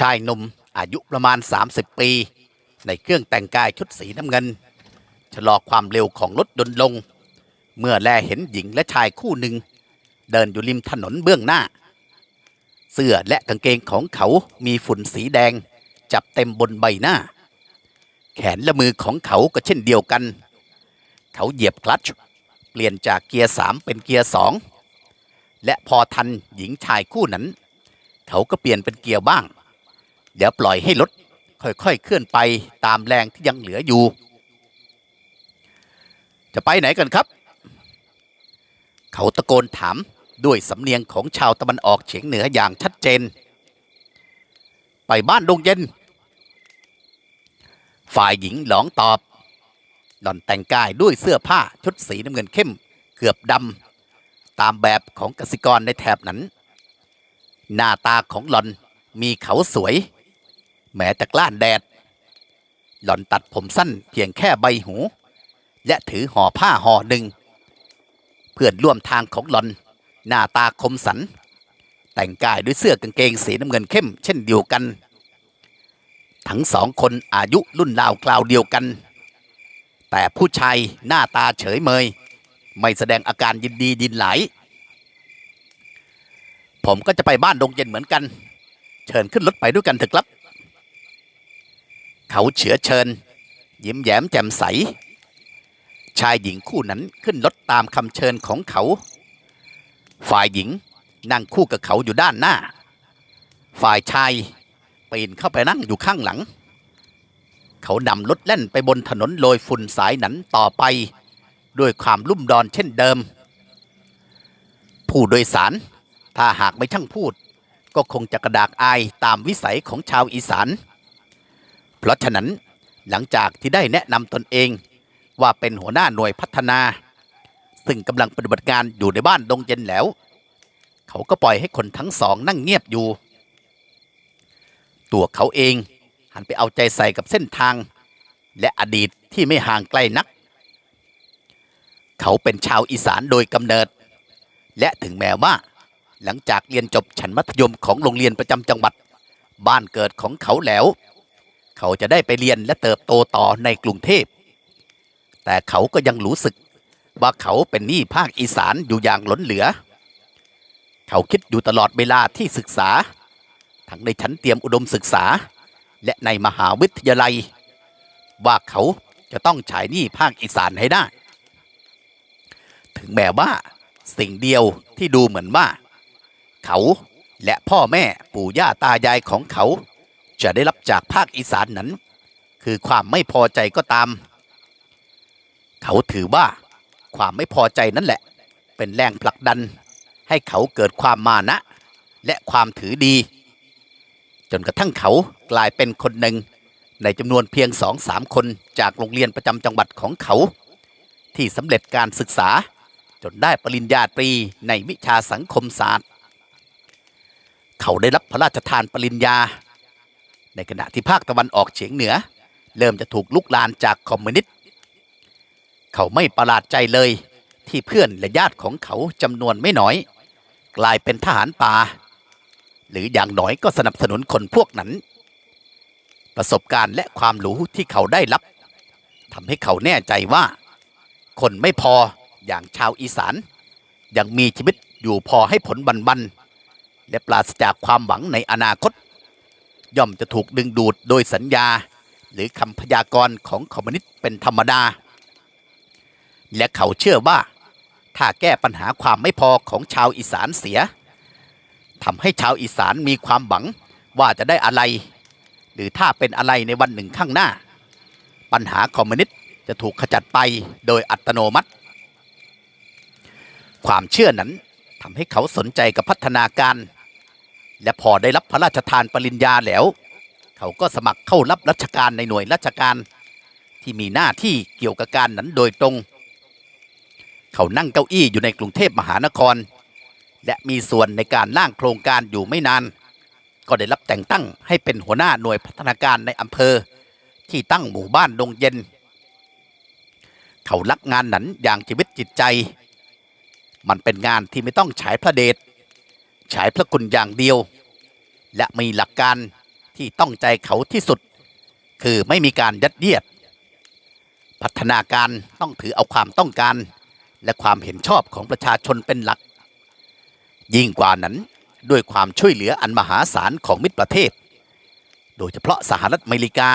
ชายหนุ่มอายุประมาณ 30 ปี ในเครื่องแต่งกายชุดสีน้ำเงิน ชะลอความเร็วของรถยนต์ลง เมื่อแลเห็นหญิงและชายคู่หนึ่ง เดินอยู่ริมถนนเบื้องหน้า เสื้อและกางเกงของเขามีฝุ่นสีแดง จับเต็มบนใบหน้า แขนและมือของเขาก็เช่นเดียวกัน เขาเหยียบคลัตช์เปลี่ยนจากเกียร์สามเป็นเกียร์สองและพอทันหญิงชายคู่นั้น เขาก็เปลี่ยนเป็นเกียร์บ้าง เดี๋ยวปล่อยให้รถค่อยๆเคลื่อนไปตามแรงที่ยังเหลืออยู่ จะไปไหนกันครับ เขาตะโกนถามด้วยสำเนียงของชาวตะวันออกเฉียงเหนืออย่างชัดเจน ไปบ้านดงเย็น ฝ่ายหญิงหลองตอบหล่อนแต่งกายด้วยเสื้อผ้าชุดสีน้ำเงินเข้มเกือบดำตามแบบของกสิกรในแถบนั้น หน้าตาของหล่อนมีเขาสวย แม้แต่กล้านแดด หล่อนตัดผมสั้นเพียงแค่ใบหู และถือห่อผ้าห่อหนึ่ง เพื่อนร่วมทางของหล่อน หน้าตาคมสัน แต่งกายด้วยเสื้อกางเกงสีน้ำเงินเข้ม เช่นเดียวกัน ทั้งสองคนอายุรุ่นราวคราวเดียวกัน แต่ผู้ชายหน้าตาเฉยเมย ไม่แสดงอาการยินดีดินไหล ผมก็จะไปบ้านดงเย็นเหมือนกัน เชิญขึ้นรถไปด้วยกันเถอะครับ เขาเฉือเชิญ ยิ้มแย้มแจ่มใส ชายหญิงคู่นั้นขึ้นรถตามคำเชิญของเขา ฝ่ายหญิงนั่งคู่กับเขาอยู่ด้านหน้า ฝ่ายชายปีนเข้าไปนั่งอยู่ข้างหลัง เขานำรถแล่นไปบนถนนโรยฝุ่นสายนั้นต่อไป ด้วยความลุ่มดอนเช่นเดิม ผู้โดยสาร ถ้าหากไม่ช่างพูด ก็คงจะกระดากอายตามวิสัยของชาวอีสาน เพราะฉะนั้นหลังจากที่ได้แนะนำตนเองว่าเป็นหัวหน้าหน่วยพัฒนา ซึ่งกำลังปฏิบัติงานอยู่ในบ้านดงเย็นแล้ว เขาก็ปล่อยให้คนทั้งสองนั่งเงียบอยู่ ตัวเขาเองหันไปเอาใจใส่กับเส้นทาง และอดีตที่ไม่ห่างไกลนัก เขาเป็นชาวอีสานโดยกำเนิด และถึงแม้ว่า หลังจากเรียนจบชั้นมัธยมของโรงเรียนประจำจังหวัด บ้านเกิดของเขาแล้ว เขาจะได้ไปเรียนและเติบโตต่อในกรุงเทพ แต่เขาก็ยังรู้สึกว่าเขาเป็นหนี้ภาคอีสานอยู่อย่างล้นเหลือ เขาคิดอยู่ตลอดเวลาที่ศึกษา ทั้งในชั้นเตรียมอุดมศึกษา และในมหาวิทยาลัย ว่าเขาจะต้องฉายหนี้ภาคอีสานให้ได้ ถึงแม้ว่าสิ่งเดียวที่ดูเหมือนว่า เขาและพ่อแม่ปู่ย่าตายายของเขา จะได้รับ จากภาคอีสานนั้น คือความไม่พอใจก็ตาม เขาถือว่าความไม่พอใจนั่นแหละ เป็นแรงผลักดัน ให้เขาเกิดความมานะ และความถือดี จนกระทั่งเขากลายเป็นคนหนึ่ง ในจำนวนเพียงสองสามคนจากโรงเรียนประจำจังหวัดของเขา ที่สำเร็จการศึกษาจนได้ปริญญาตรีในวิชาสังคมศาสตร์ เขาได้รับพระราชทานปริญญา ในขณะที่ภาคตะวันออกเฉียงเหนือ เริ่มจะถูกลุกลานจากคอมมิวนิสต์ เขาไม่ประหลาดใจเลยที่เพื่อนและญาติของเขาจำนวนไม่น้อย กลายเป็นทหารป่า หรืออย่างน้อยก็สนับสนุนคนพวกนั้น ประสบการณ์และความรู้ที่เขาได้รับทำให้เขาแน่ใจว่า คนไม่พออย่างชาวอีสาน ยังมีชีวิตอยู่พอให้ผลบันบันและปราศจากความหวังในอนาคต ย่อมจะถูกดึงดูดโดยสัญญา หรือคำพยากรณ์ของคอมมิวนิสต์เป็นธรรมดา และเขาเชื่อว่า ถ้าแก้ปัญหาความไม่พอของชาวอีสานเสียทำให้ชาวอีสานมีความหวังว่าจะได้อะไร หรือถ้าเป็นอะไรในวันหนึ่งข้างหน้า ปัญหาคอมมิวนิสต์จะถูกขจัดไปโดยอัตโนมัติ ความเชื่อนั้นทำให้เขาสนใจกับพัฒนาการ และพอได้รับพระราชทานปริญญาแล้ว เขาก็สมัครเข้ารับราชการในหน่วยราชการ ที่มีหน้าที่เกี่ยวกับการนั้นโดยตรง เขานั่งเก้าอี้อยู่ในกรุงเทพมหานคร และมีส่วนในการร่างโครงการอยู่ไม่นาน ก็ได้รับแต่งตั้งให้เป็นหัวหน้าหน่วยพัฒนาการในอำเภอ ที่ตั้งหมู่บ้านดงเย็น เขารักงานนั้นอย่างชีวิตจิตใจ มันเป็นงานที่ไม่ต้องฉายพระเดช ฉายพระคุณอย่างเดียว และมีหลักการที่ต้องใจเขาที่สุด คือไม่มีการยัดเยียด พัฒนาการต้องถือเอาความต้องการ และความเห็นชอบของประชาชนเป็นหลัก ยิ่งกว่านั้นด้วยความช่วยเหลืออันมหาศาลของมิตรประเทศ โดยเฉพาะสหรัฐอเมริกา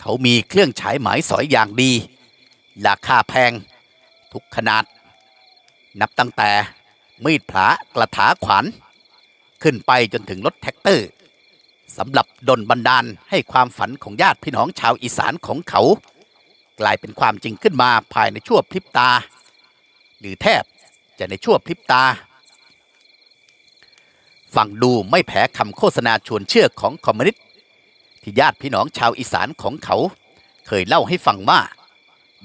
เขามีเครื่องฉายหมายสอยอย่างดี ราคาแพง ทุกขนาด นับตั้งแต่ มีดผากระถาขวาน ขึ้นไปจนถึงรถแท็กเตอร์สำหรับดลบันดาลให้ความฝันของญาติพี่น้องชาวอีสานของเขา กลายเป็นความจริงขึ้นมาภายในชั่วพริบตา หรือแทบจะในชั่วพริบตาฟังดูไม่แพ้คำโฆษณาชวนเชื่อของคอมมิวนิสต์ที่ญาติพี่น้องชาวอีสานของเขา เคยเล่าให้ฟังว่า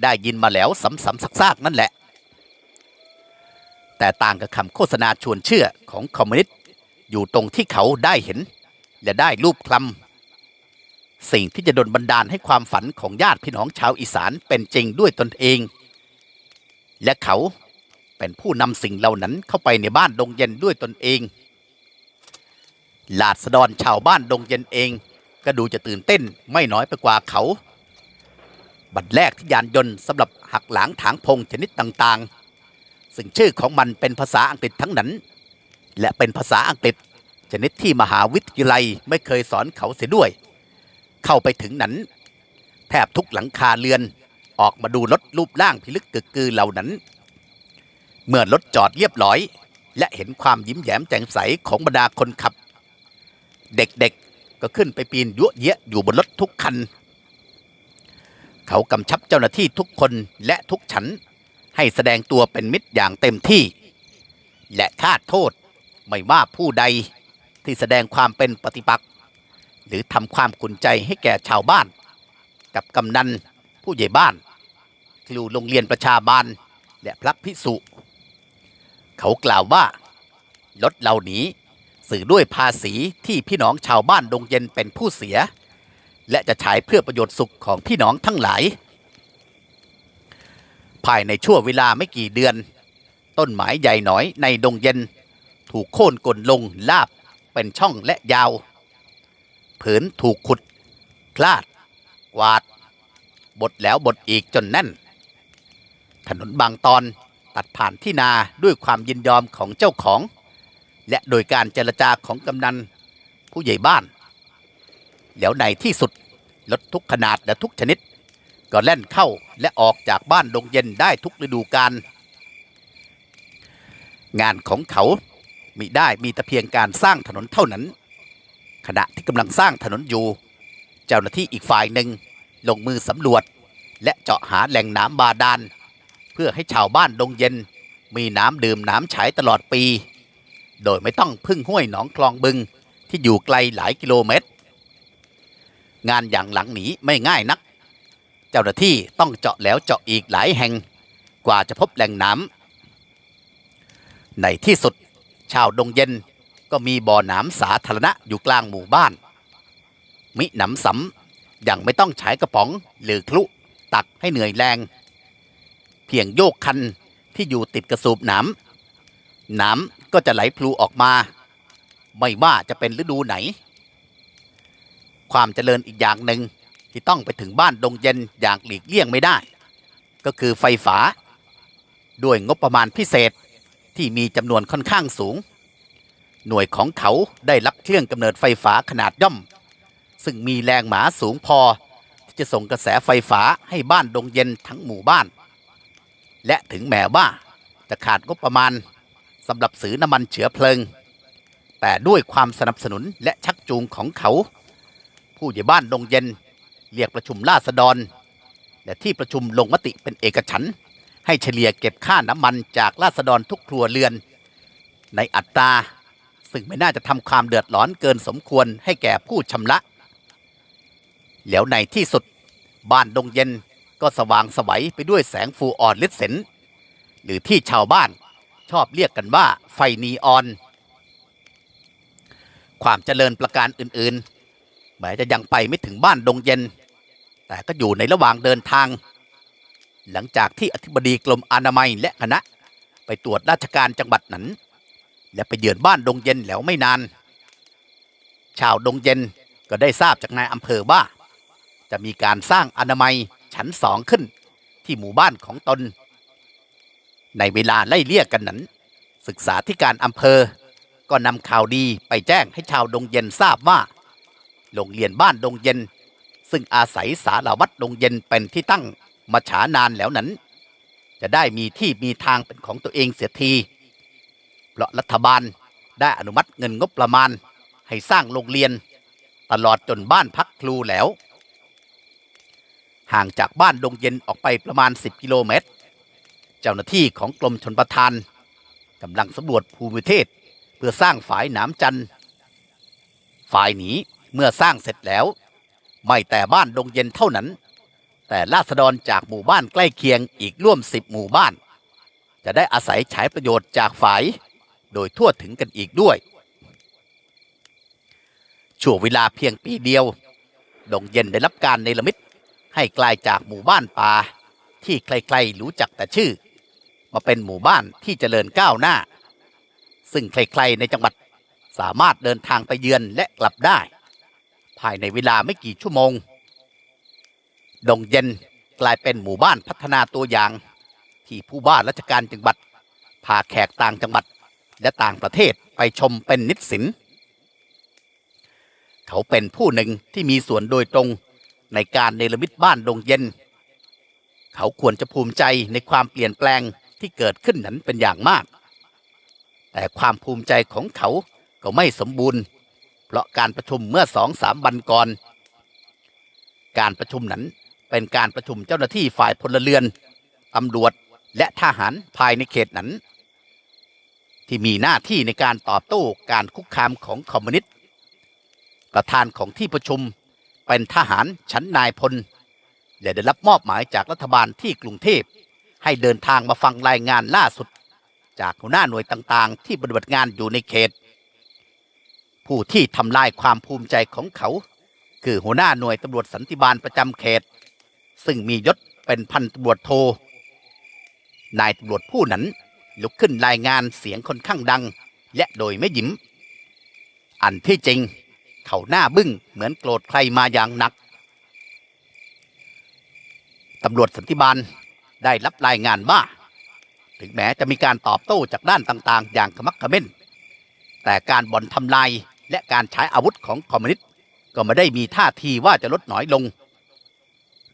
ได้ยินมาแล้วซ้ำๆซากๆนั่นแหละ แต่ต่างกับคำโฆษณาชวนเชื่อของคอมมิวนิสต์อยู่ตรงที่เขาได้เห็น และได้รูปคลำสิ่งที่จะดลบันดาลให้ความฝันของญาติพี่น้องชาวอีสานเป็นจริงด้วยตนเอง และเขาเป็นผู้นำสิ่งเหล่านั้นเข้าไปในบ้านดงเย็นด้วยตนเองลาดสะดอนชาวบ้านดงเย็นเอง ก็ดูจะตื่นเต้นไม่น้อยไปกว่าเขา บัดแรกที่ยานยนต์สำหรับหักหลังถางพงชนิดต่างๆ ซึ่งชื่อของมันเป็นภาษาอังกฤษทั้งนั้น และเป็นภาษาอังกฤษ ชนิดที่มหาวิทยาลัยไม่เคยสอนเขาเสียด้วย เข้าไปถึงนั้น แทบทุกหลังคาเรือนออกมาดูรถรูปร่างพิลึกกึกกือเหล่านั้น เมื่อรถจอดเรียบร้อย และเห็นความยิ้มแย้มแจ่มใสของบรรดาคนขับ เด็กๆก็ขึ้นไปปีนยั่วเยะอยู่บนรถทุกคัน เขากำชับเจ้าหน้าที่ทุกคนและทุกชั้น ให้แสดงตัวเป็นมิตรอย่างเต็มที่ และคาดโทษไม่ว่าผู้ใดที่แสดงความเป็นปฏิปักษ์หรือทำความขุนใจให้แก่ชาวบ้าน กับกำนันผู้ใหญ่บ้านครูโรงเรียนประชาบาลและพระพิสุเขากล่าวว่ารถเหล่านี้สื่อด้วยภาษีที่พี่น้องชาวบ้านดงเย็นเป็นผู้เสีย และจะใช้เพื่อประโยชน์สุขของพี่น้องทั้งหลาย ภายในช่วงเวลาไม่กี่เดือน ต้นไม้ใหญ่หน่อยในดงเย็น ถูกโค่นกลนลงลาบเป็นช่องและยาว ผืนถูกขุด คลาด กวาด บดแล้วบดอีกจนแน่น ถนนบางตอนตัดผ่านที่นาด้วยความยินยอมของเจ้าของ และโดยการเจรจาของกำนัน ผู้ใหญ่บ้าน แล้วในที่สุดรถทุกขนาดและทุกชนิด ก็แล่นเข้าและออกจากบ้านดงเย็นได้ทุกฤดูกาลงานของเขามิได้มีแต่เพียงการสร้างถนนเท่านั้น ขณะที่กำลังสร้างถนนอยู่ เจ้าหน้าที่อีกฝ่ายหนึ่งลงมือสำรวจ และเจาะหาแหล่งน้ำบาดาลเพื่อให้ชาวบ้านดงเย็น มีน้ำดื่มน้ำใช้ตลอดปี โดยไม่ต้องพึ่งห้วยหนองคลองบึงที่อยู่ไกลหลายกิโลเมตร งานอย่างหลังหนีไม่ง่ายนัก จ้าหน้าที่ต้องเจาะแล้วเจาะอีกหลายแห่ง กว่าจะพบแหล่งน้ำในที่สุดชาวดงเย็นก็มีบ่อน้ำสาธารณะอยู่กลางหมู่บ้าน มิหนำสำย่างไม่ต้องใช้กระป๋องหรือคลุตักให้เหนื่อยแรง เพียงโยกคันที่อยู่ติดกระสูบน้ำน้ำก็จะไหลพลูออกมา ไม่ว่าจะเป็นฤดูไหน ความเจริญอีกอย่างหนึ่ง ที่ต้องไปถึงบ้านดงเย็นอย่างหลีกเลี่ยงไม่ได้ ก็คือไฟฟ้า ด้วยงบประมาณพิเศษที่มีจำนวนค่อนข้างสูง หน่วยของเขาได้รับเครื่องกำเนิดไฟฟ้าขนาดย่อม ซึ่งมีแรงหมาสูงพอที่จะส่งกระแสไฟฟ้าให้บ้านดงเย็นทั้งหมู่บ้าน และถึงแม้ว่าจะขาดงบประมาณสำหรับซื้อน้ำมันเชื้อเพลิง แต่ด้วยความสนับสนุนและชักจูงของเขา ผู้ใหญ่บ้านดงเย็น เรียกประชุมราษฎร และที่ประชุมลงมติเป็นเอกฉันท์ให้เฉลี่ยเก็บค่าน้ำมันจากราษฎรทุกครัวเรือน ในอัตราซึ่งไม่น่าจะทำความเดือดร้อนเกินสมควรให้แก่ผู้ชำระ แล้วในที่สุดบ้านดงเย็นก็สว่างไสวัยไปด้วยแสงฟูออนลิดเซนหรือที่ชาวบ้านชอบเรียกกันว่าไฟนีออน ความเจริญประการอื่นๆแม้จะยังไปไม่ถึงบ้านดงเย็น แต่ก็อยู่ในระหว่างเดินทาง หลังจากที่อธิบดีกรมอนามัยและคณะ ไปตรวจราชการจังหวัดนั้น และไปเยือนบ้านดงเย็นแล้วไม่นาน ชาวดงเย็นก็ได้ทราบจากนายอำเภอว่า จะมีการสร้างอนามัยชั้นสองขึ้นที่หมู่บ้านของตน ในเวลาไล่เลี่ยกันนั้น ศึกษาธิการอำเภอ ก็นำข่าวดีไปแจ้งให้ชาวดงเย็นทราบว่า โรงเรียนบ้านดงเย็น ซึ่งอาศัยสารวัตรดงเย็นเป็นที่ตั้งมาฉานานแล้วนั้น จะได้มีที่มีทางเป็นของตัวเองเสียที เพราะรัฐบาลได้อนุมัติเงินงบประมาณให้สร้างโรงเรียน ตลอดจนบ้านพักครูแล้ว ห่างจากบ้านดงเย็นออกไปประมาณ 10 กิโลเมตร เจ้าหน้าที่ของกรมชนประทานกำลังสำรวจภูมิเทศเพื่อสร้างฝายหนามจันทร์ฝ่ายนี้เมื่อสร้างเสร็จแล้ว ไม่แต่บ้านดงเย็นเท่านั้น แต่ราษฎรจากหมู่บ้านใกล้เคียงอีกร่วมสิบหมู่บ้าน จะได้อาศัยใช้ประโยชน์จากฝายโดยทั่วถึงกันอีกด้วย ช่วงเวลาเพียงปีเดียว ดงเย็นได้รับการเนรมิตให้กลายจากหมู่บ้านป่าที่ใครๆรู้จักแต่ชื่อ มาเป็นหมู่บ้านที่เจริญก้าวหน้า ซึ่งใครๆในจังหวัดสามารถเดินทางไปเยือนและกลับได้ ภายในเวลาไม่กี่ชั่วโมง ดงเย็นกลายเป็นหมู่บ้านพัฒนาตัวอย่าง ที่ผู้ว่าราชการจังหวัดพาแขกต่างจังหวัดและต่างประเทศไปชมเป็นนิสินเขาเป็นผู้หนึ่งที่มีส่วนโดยตรงในการเนรมิตบ้านดงเย็น เขาควรจะภูมิใจในความเปลี่ยนแปลงที่เกิดขึ้นนั้นเป็นอย่างมาก แต่ความภูมิใจของเขาก็ไม่สมบูรณ์ เพราะการประชุมเมื่อสองสามวันก่อน การประชุมนั้นเป็นการประชุมเจ้าหน้าที่ฝ่ายพลเรือนตำรวจและทหารภายในเขตนั้น ที่มีหน้าที่ในการตอบโต้การคุกคามของคอมมิวนิสต์ประธานของที่ประชุมเป็นทหารชั้นนายพลและได้รับมอบหมายจากรัฐบาลที่กรุงเทพ ให้เดินทางมาฟังรายงานล่าสุด จากหัวหน้าหน่วยต่างๆ ที่ปฏิบัติงานอยู่ในเขต ผู้ที่ทำลายความภูมิใจของเขา คือหัวหน้าหน่วยตำรวจสันติบาลประจำเขต ซึ่งมียศเป็นพันตำรวจโท นายตำรวจผู้นั้นลุกขึ้นรายงานเสียงค่อนข้างดัง และโดยไม่ยิ้ม อันที่จริง เขาหน้าบึ้งเหมือนโกรธใครมาอย่างหนักตำรวจสันติบาลได้รับรายงานว่า ถึงแม้จะมีการตอบโต้จากด้านต่างๆ อย่างขมักขม้น แต่การบ่อนทำลาย และการใช้อาวุธของคอมมิวนิสต์ก็ไม่ได้มีท่าทีว่าจะลดน้อยลง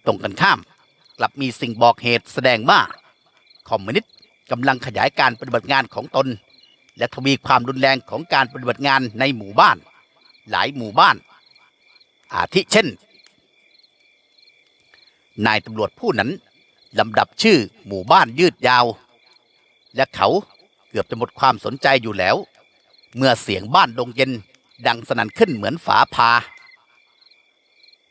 ตรงกันข้าม กลับมีสิ่งบอกเหตุแสดงว่าคอมมิวนิสต์กำลังขยายการปฏิบัติงานของตน และทวีความรุนแรงของการปฏิบัติงานในหมู่บ้าน หลายหมู่บ้าน อาทิเช่น นายตำรวจผู้นั้นลำดับชื่อหมู่บ้านยืดยาว และเขาเกือบจะหมดความสนใจอยู่แล้ว เมื่อเสียงบ้านดงเย็น ดังสนั่นขึ้นเหมือนฝาพา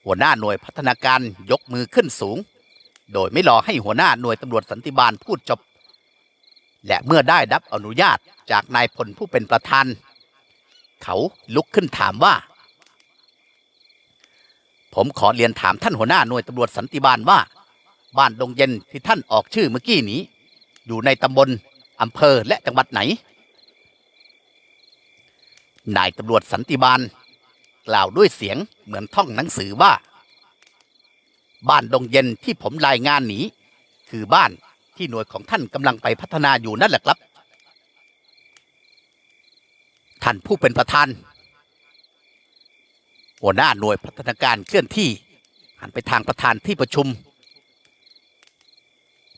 หัวหน้าหน่วยพัฒนาการยกมือขึ้นสูง โดยไม่รอให้หัวหน้าหน่วยตำรวจสันติบาลพูดจบ และเมื่อได้รับอนุญาตจากนายพลผู้เป็นประธาน เขาลุกขึ้นถามว่า ผมขอเรียนถามท่านหัวหน้าหน่วยตำรวจสันติบาลว่า บ้านดงเย็นที่ท่านออกชื่อเมื่อกี้นี้ อยู่ในตำบลอำเภอและจังหวัดไหน นายตำรวจสันติบาลกล่าวด้วยเสียงเหมือนท่องหนังสือว่า บ้านดงเย็นที่ผมรายงานนี้คือบ้านที่หน่วยของท่านกำลังไปพัฒนาอยู่นั่นแหละครับ ท่านผู้เป็นประธาน หัวหน้าหน่วยพัฒนาการเคลื่อนที่หันไปทางประธานที่ประชุม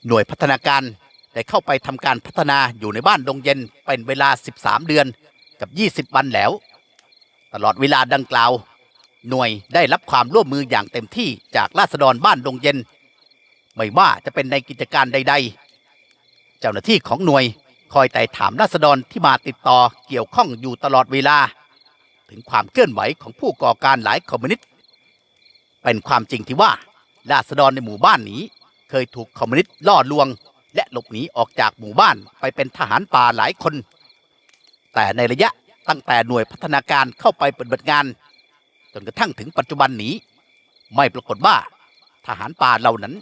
หน่วยพัฒนาการได้เข้าไปทำการพัฒนาอยู่ในบ้านดงเย็นเป็นเวลา 13 เดือน กับ 20 วันแล้ว ตลอดเวลาดังกล่าว หน่วยได้รับความร่วมมืออย่างเต็มที่จากราษฎรบ้านดงเย็น ไม่ว่าจะเป็นในกิจการใด ๆ เจ้าหน้าที่ของหน่วยคอยไต่ถามราษฎรที่มาติดต่อเกี่ยวข้องอยู่ตลอดเวลา ถึงความเคลื่อนไหวของผู้ก่อการหลายคอมมิวนิสต์เป็นความจริงที่ว่าราษฎรในหมู่บ้านนี้ เคยถูกคอมมิวนิสต์ล่อลวง และหลบหนีออกจากหมู่บ้านไปเป็นทหารป่าหลายคน แต่ในระยะตั้งแต่หน่วยพัฒนาการเข้าไปปฏิบัติงาน จนกระทั่งถึงปัจจุบันนี้ ไม่ปรากฏว่าทหารป่าเหล่านั้น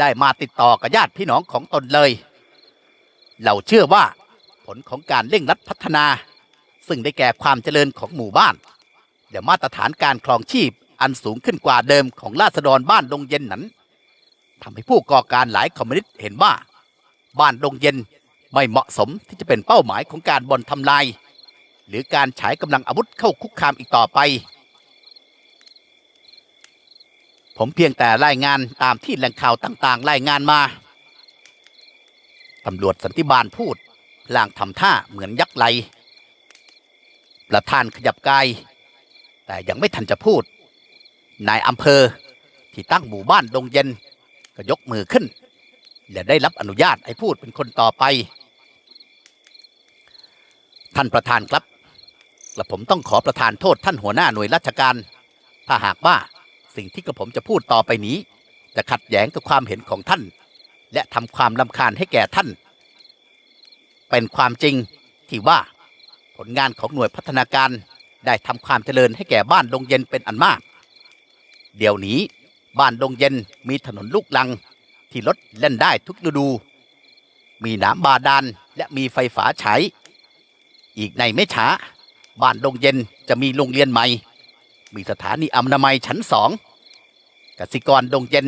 ได้มาติดต่อกับญาติพี่น้องของตนเลย เราเชื่อว่าผลของการเร่งรัดพัฒนา ซึ่งได้แก่ความเจริญของหมู่บ้านและมาตรฐานการครองชีพอันสูงขึ้นกว่าเดิมของราษฎรบ้านดงเย็นนั้นทำให้ผู้ก่อการหลายคอมมิวนิสต์เห็นว่า บ้านดงเย็น ไม่เหมาะสมที่จะเป็นเป้าหมายของการบ่อนทำลาย หรือการฉายกำลังอาวุธเข้าคุกคามอีกต่อไปผมเพียงแต่รายงานตามที่แหล่งข่าวต่างๆ รายงานมา ตำรวจสันติบาลพูดพลางทำท่าเหมือนยักษ์ไหล ประธานขยับกาย แต่ยังไม่ทันจะพูด นายอำเภอที่ตั้งหมู่บ้านดงเย็น ก็ยกมือขึ้น และได้รับอนุญาตให้พูดเป็นคนต่อไป ท่านประธานครับกระผมต้องขอประทานโทษท่านหัวหน้าหน่วยราชการ ถ้าหากว่าสิ่งที่กระผมจะพูดต่อไปนี้ จะขัดแย้งกับความเห็นของท่าน และทำความลำคาญให้แก่ท่าน เป็นความจริงที่ว่าผลงานของหน่วยพัฒนาการได้ทำความเจริญให้แก่บ้านดงเย็นเป็นอันมาก เดี๋ยวนี้บ้านดงเย็นมีถนนลูกลังที่รถเล่นได้ทุกฤดู มีน้ำบาดาลและมีไฟฟ้าใช้ อีกในไม่ช้า บ้านดงเย็นจะมีโรงเรียนใหม่ มีสถานีอนามัยชั้นสองกสิกรดงเย็น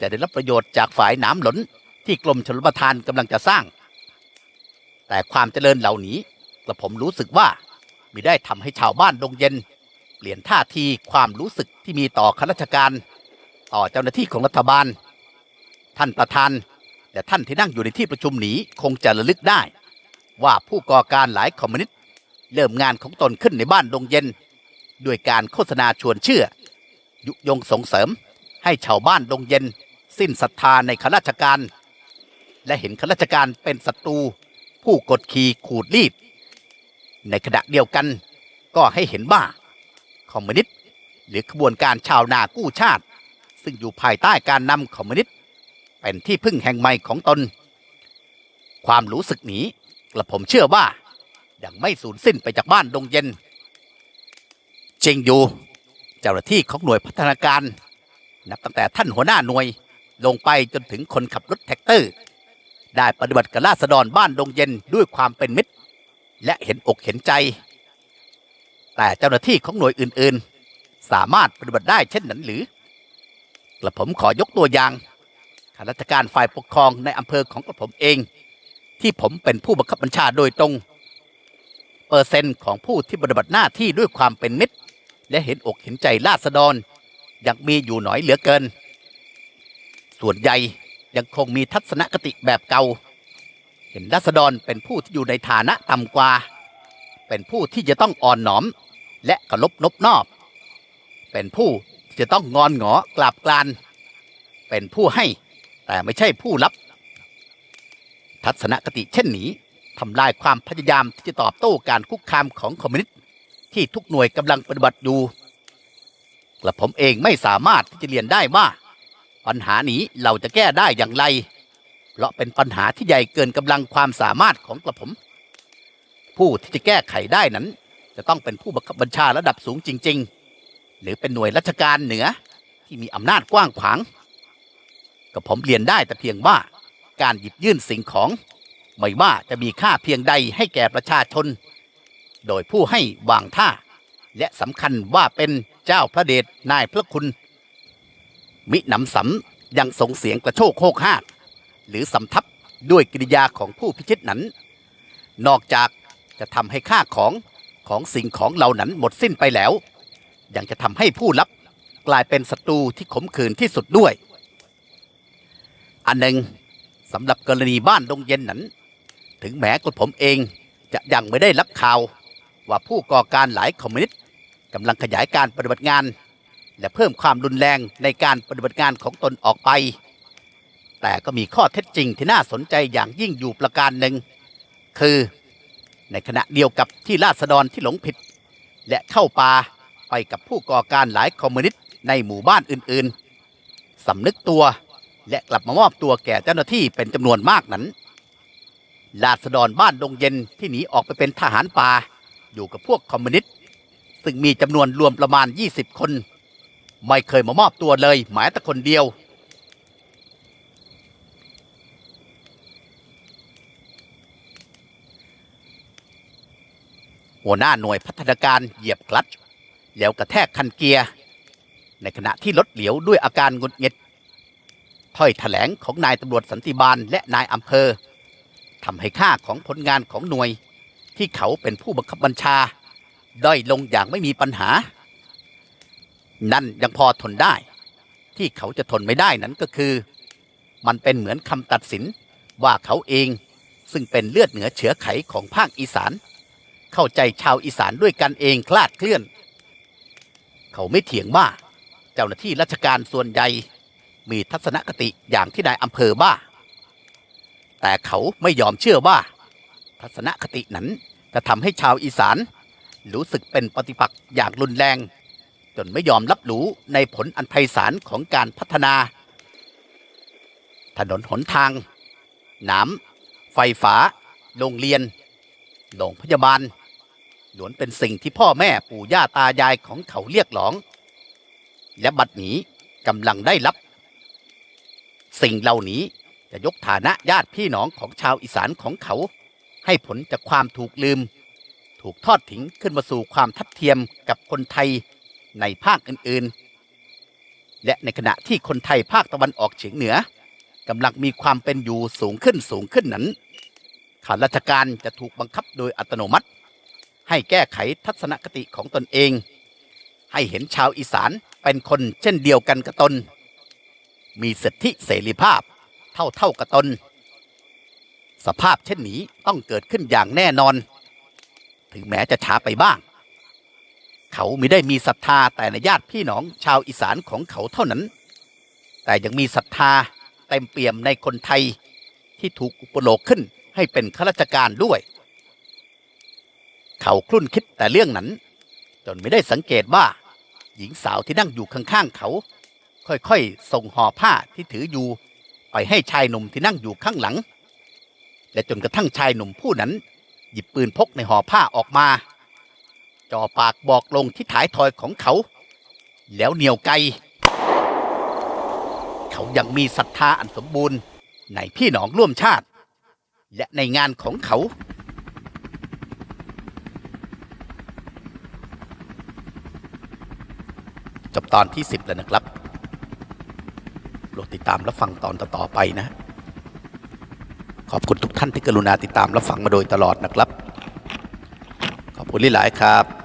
จะได้รับประโยชน์จากฝ่ายน้ำหลนที่กรมชลประทานกำลังจะสร้าง แต่ความเจริญเหล่านี้กระผมรู้สึกว่ามิได้ทำให้ชาวบ้านดงเย็น เปลี่ยนท่าทีความรู้สึกที่มีต่อข้าราชการ ต่อเจ้าหน้าที่ของรัฐบาล ท่านประธานและท่านที่นั่งอยู่ในที่ประชุมนี้คงจะระลึกได้ ว่าผู้ก่อการหลายคอมมิวนิสต์เริ่มงานของตนขึ้นในบ้านดงเย็น ด้วยการโฆษณาชวนเชื่อ ยุยงส่งเสริมให้ชาวบ้านดงเย็น สิ้นศรัทธาในข้าราชการ และเห็นข้าราชการเป็นศัตรูผู้กดขี่ขูดรีด ในขณะเดียวกันก็ให้เห็นว่าคอมมิวนิสต์หรือขบวนการชาวนากู้ชาติ ซึ่งอยู่ภายใต้การนำคอมมิวนิสต์เป็นที่พึ่งแห่งใหม่ของตน ความรู้สึกนี้ กระผมเชื่อว่า ยังไม่สูญสิ้นไปจากบ้านดงเย็นจริงอยู่เจ้าหน้าที่ของหน่วยพัฒนาการ นับตั้งแต่ท่านหัวหน้าหน่วยลงไปจนถึงคนขับรถแท็กเตอร์ ได้ปฏิบัติกับราษฎรบ้านดงเย็นด้วยความเป็นมิตร และเห็นอกเห็นใจ แต่เจ้าหน้าที่ของหน่วยอื่นๆ สามารถปฏิบัติได้เช่นนั้นหรือ กระผมขอยกตัวอย่างข้าราชการฝ่ายปกครองในอำเภอของกระผมเอง ที่ผมเป็นผู้บังคับบัญชาโดยตรง เปอร์เซ็นต์ของผู้ที่ปฏิบัติหน้าที่ด้วยความเป็นมิตร และเห็นอกเห็นใจราษฎรยังมีอยู่หน่อยเหลือเกิน ส่วนใหญ่ยังคงมีทัศนคติแบบเก่า เห็นราษฎรเป็นผู้ที่อยู่ในฐานะต่ำกว่า เป็นผู้ที่จะต้องอ่อนหนอม และเคารพนบนอบ เป็นผู้ที่จะต้องงอนหงอกราบกราน เป็นผู้ให้แต่ไม่ใช่ผู้รับ ทัศนคติเช่นนี้ทำลายความพยายามที่จะตอบโต้การคุกคามของคอมมิวนิสต์ที่ทุกหน่วยกำลังปฏิบัติอยู่กระผมเองไม่สามารถที่จะเรียนได้ว่า ปัญหานี้เราจะแก้ได้อย่างไร เพราะเป็นปัญหาที่ใหญ่เกินกำลังความสามารถของกระผม ผู้ที่จะแก้ไขได้นั้น จะต้องเป็นผู้บังคับบัญชาระดับสูงจริง ๆ หรือเป็นหน่วยราชการเหนือที่มีอำนาจกว้างขวางกับผมเรียนได้แต่เพียงว่า การหยิบยื่นสิ่งของ ไม่ว่าจะมีค่าเพียงใดให้แก่ประชาชน โดยผู้ให้วางท่า และสำคัญว่าเป็นเจ้าพระเดชนายพระคุณ มิหนำสำยังส่งเสียงกระโชกโคกหากหรือสำทับด้วยกิริยาของผู้พิชิตนั้น นอกจากจะทำให้ค่าของของสิ่งของเหล่านั้นหมดสิ้นไปแล้ว ยังจะทำให้ผู้รับกลายเป็นศัตรูที่ขมขื่นที่สุดด้วย อันหนึ่ง สำหรับกรณีบ้านดงเย็นนั้น ถึงแม้กระผมเองจะยังไม่ได้รับข่าว ว่าผู้ก่อการหลายคอมมิวนิสต์กำลังขยายการปฏิบัติงาน และเพิ่มความรุนแรงในการปฏิบัติงานของตนออกไป แต่ก็มีข้อเท็จจริงที่น่าสนใจอย่างยิ่งอยู่ประการหนึ่ง คือในขณะเดียวกับที่ราษฎรที่หลงผิด และเข้าป่าไปกับผู้ก่อการหลายคอมมิวนิสต์ในหมู่บ้านอื่นๆสำนึกตัว และกลับมามอบตัวแก่เจ้าหน้าที่เป็นจำนวนมากนั้นราษฎรบ้านดงเย็นที่หนีออกไปเป็นทหารป่าอยู่กับพวกคอมมิวนิสต์ซึ่งมีจำนวนรวมประมาณ 20 คน ไม่เคยมามอบตัวเลยแม้แต่คนเดียว หัวหน้าหน่วยพัฒนาการเหยียบคลัตช์แล้วกระแทกคันเกียร์ ในขณะที่รถเหลียวด้วยอาการงุดหงิด ถ้อยแถลงของนายตำรวจสันติบาลและนายอำเภอทำให้ค่าของผลงานของหน่วย ที่เขาเป็นผู้บังคับบัญชา ด้อยลงอย่างไม่มีปัญหา นั่นยังพอทนได้ ที่เขาจะทนไม่ได้นั้นก็คือ มันเป็นเหมือนคำตัดสินว่าเขาเองซึ่งเป็นเลือดเหนือเชื้อไขของภาคอีสาน เข้าใจชาวอีสานด้วยกันเองคลาดเคลื่อน เขาไม่เถียงว่า เจ้าหน้าที่ราชการส่วนใหญ่ มีทัศนคติอย่างที่นายอำเภอบ้า แต่เขาไม่ยอมเชื่อว่า ทัศนคตินั้นจะทำให้ชาวอีสาน รู้สึกเป็นปฏิปักษ์อย่างรุนแรง จนไม่ยอมรับรู้ในผลอันไพศาลของการพัฒนา ถนนหนทาง น้ำไฟฟ้า โรงเรียน โรงพยาบาลล้วนเป็นสิ่งที่พ่อแม่ปู่ย่าตายายของเขาเรียกร้อง และบัดนี้กำลังได้รับ สิ่งเหล่านี้จะยกฐานะญาติพี่น้องของชาวอีสานของเขา ให้ผลจากความถูกลืม ถูกทอดทิ้งขึ้นมาสู่ความทัดเทียมกับคนไทยในภาคอื่นๆ และในขณะที่คนไทยภาคตะวันออกเฉียงเหนือกำลังมีความเป็นอยู่สูงขึ้นสูงขึ้นนั้นข้าราชการจะถูกบังคับโดยอัตโนมัติ ให้แก้ไขทัศนคติของตนเอง ให้เห็นชาวอีสานเป็นคนเช่นเดียวกันกับตน มีสิทธิเสรีภาพ เท่าเท่าๆกับตน สภาพเช่นนี้ต้องเกิดขึ้นอย่างแน่นอน ถึงแม้จะช้าไปบ้าง เขาไม่ได้มีศรัทธาแต่ในญาติพี่น้องชาวอีสานของเขาเท่านั้น แต่ยังมีศรัทธาเต็มเปี่ยมในคนไทยที่ถูกอุปโลกขึ้นให้เป็นข้าราชการด้วย เขาคลุ่นคิดแต่เรื่องนั้น จนไม่ได้สังเกตว่า หญิงสาวที่นั่งอยู่ข้างๆเขา ค่อยๆ ส่งห่อผ้าที่ถืออยู่ไปให้ชายหนุ่มที่นั่งอยู่ข้างหลัง และจนกระทั่งชายหนุ่มผู้นั้น หยิบปืนพกในห่อผ้าออกมาจ่อปากบอกลงที่ท้ายทอยของเขา แล้วเหนียวไก เขายังมีศรัทธาอันสมบูรณ์ในพี่น้องร่วมชาติ และในงานของเขาจบตอนที่ 10 แล้วนะครับ รดติดตามรับฟังตอนต่อๆไปนะ ขอบคุณทุกท่านที่กรุณาติดตามรับฟังมาโดยตลอดนะครับ ขอบคุณหลายๆครับ